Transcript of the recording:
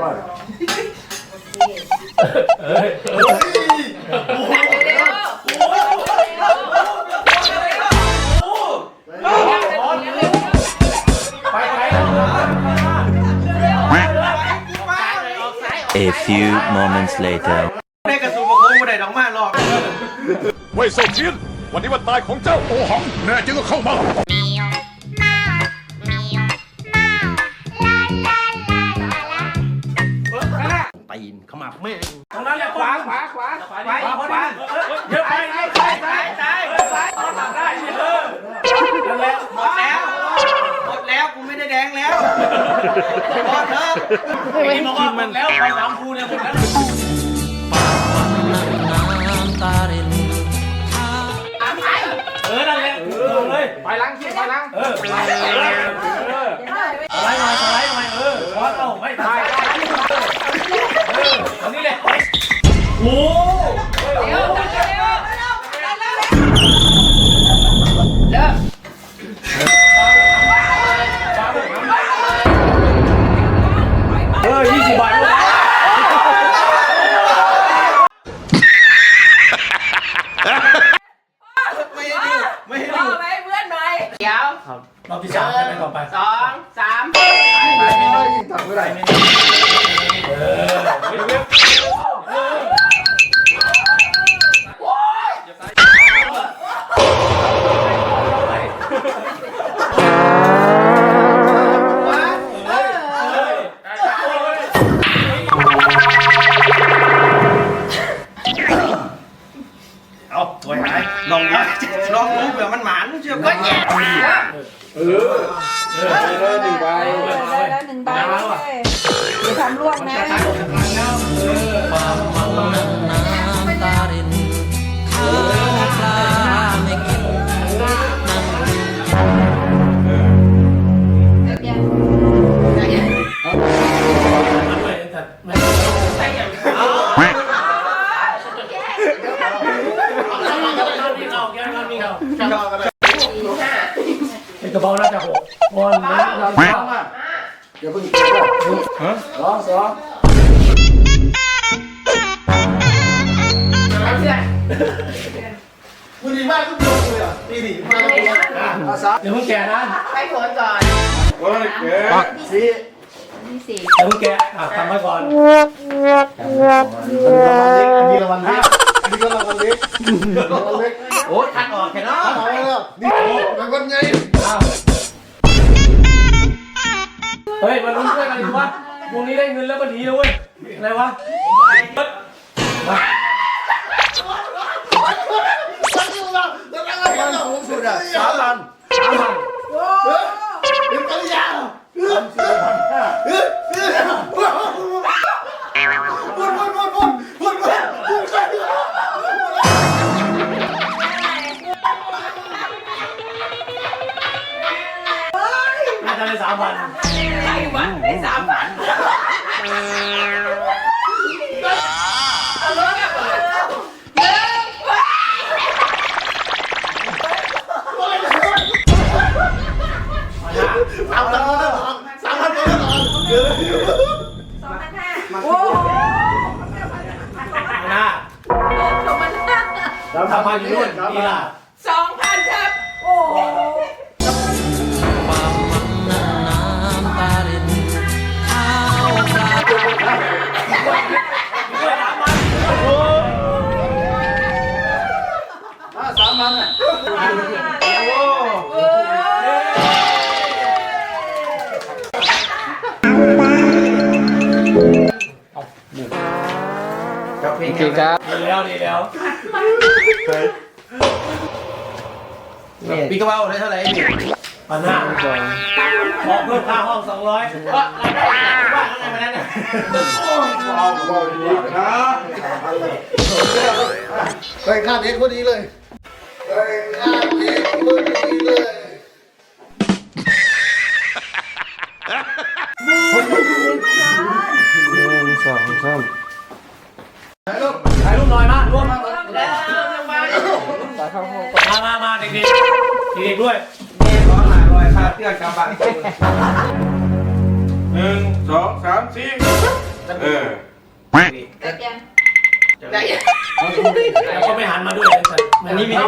ก่อนเอ้ยเอ้ยไปไป A few moments later. ได้กระสุนมาโค้งมาได้ดอกไม้หรอก เว่ยโซเทียนวันนี้วันตายของเจ้าโอหัง แน่จริงก็เข้ามา ตีนขมับแม่งตรงนั้นแหละขวาขวาขวาขวาขวาขวาเยอะไปเยอะไปซ้ายซ้ายซ้ายซ้ายได้เออนั่นแหมดแล้วหมดแล้วกูไม่ได้แดงแล้วพอเถอะไอ้บอกว่าหมดแล้วไปสามคูเนี่ยหมดแล้วเออนั่นแหละลงเลยไปล้างขี้ไปล้างเออเออไลด์หน่อยไลด์หน่อยเออพอเอาไม่ตาย ไม่ให้ดูไม่ให้รอดูไหมเพื่อนหน่อยเดี๋ยวรอบที่สามใช่ไหมต่อไปสองสามยิ่งทำเมื่อไห เอาตัวหายลองนะลองรู้เผื่อมันหมานเชื่อก็แย่เออหนึ่งใบได้แล้วหนึ่งใบอย่าทำร่วงนะ ไอ้กระเป๋าน่าจะหกวันนี้เราสองอะเดี๋ยวเพิ่งเจอสองสองคุณดีมากทุกคนเลยอะดีดีมากเลยอะสามเดี๋ยวมึงแกะนะไปผลก่อนเฮ้ยเก๋สี่ที่สี่เดี๋ยวมึงแกะอะทำไว้ก่อนอันนี้รางวัลเล็กอันนี้ก็รางวั ลเล็กรางวัลเล็กโอ้ทัดออกแค่นั้นเอาแล้วนี่รางวัลใหญ่เฮ้ยมาลุ้นด้วยกันดีวะพรุ่งนี้ได้เงินแล้วก็ดีนะเว้ยอะไรวะมารางวัลสูงสุดอะสามพันสามพันเป็นตัวยาวสามสี่พันห้าาจะได้สามพันไปวัดได้สามพันเอารถกลับมาเร็วเร็วสามพันตัวละสามพันตัวละสองพันห้าโอ้โหหน้าสองพันห้าสามพันอยู่นู่นนี่ล่ะสองพันครับ โอ้โห กับเพลงดีแล้วดีแล้วปีกระเป๋าได้เท่าไหร่พี่พันห้าขอเพิ่มค่าห้องสองร้อยว่าเราได้ว่าอะไรมาแล้วเนี่ยเอาเอาดีนะไปค่าเด็กพอดีเลยไปค่าเด็กพอดีายรูปหน่อยมาร่วมมาแล้วรางวัลมามาเด็กๆเด็กๆด้วยแม่ขอหลายรอยคาเตือนกำบังหนึ่งสองสามสี่เออแต่แกงได้แล้วก็ไม่หันมาด้วยอันนี้มีโอ